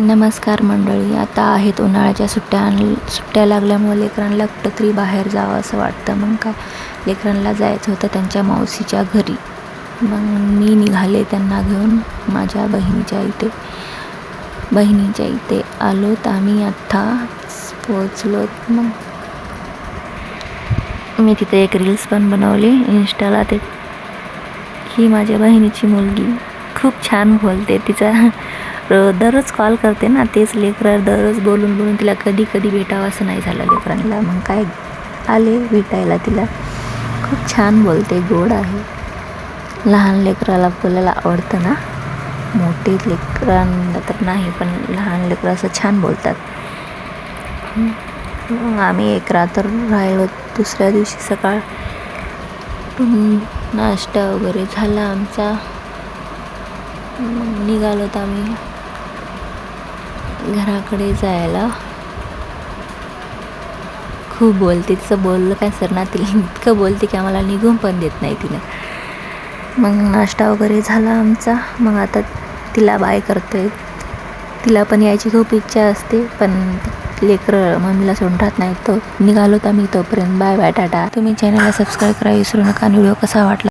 नमस्कार मंडळी आता आहेत उन्हाळ्याच्या सुट्ट्या सुट्ट्या लागल्यामुळे लेकरांना कुठंतरी बाहेर जावं असं वाटतं. मग काय? लेकरांना जायचं होतं त्यांच्या मावशीच्या घरी. मग मी निघाले त्यांना घेऊन माझ्या बहिणीच्या इथे. बहिणीच्या इथे आलोत आम्ही आत्ता पोचलोत मग मी तिथे एक रील्स पण बनवली इन्स्टाला ते. ही माझ्या बहिणीची मुलगी. खूप छान बोलते तिचा दररोज कॉल करते ना तेच लेकरं दररोज बोलून बोलून तिला कधी कधी भेटावं असं नाही झालं लेकरांना. मग काय आले भेटायला तिला. खूप छान बोलते गोड आहे. लहान लेकराला बोलायला आवडतं ना. मोठे लेकरांना तर नाही पण लहान लेकरं असं छान बोलतात. मग आम्ही एक रात्र राहिलो दुसऱ्या दिवशी सकाळ. नाश्ता वगैरे झाला आमचा. मग तर आम्ही. घराकडे जायला. खूप बोलते. तिचं बोललं काय सर ना तिला इतकं बोलते की आम्हाला निघून पण देत नाही तिनं. मग नाश्ता वगैरे झाला आमचा. मग आता तिला बाय करतोय. तिला पण यायची खूप इच्छा असते पण लेकरं मम्मीला सोडून राहत नाही तो निघालोत आम्ही तोपर्यंत. Bye bye tata. तुम्ही चॅनलला सबस्क्राईब करा विसरू नका. आणि व्हिडिओ कसा वाटला?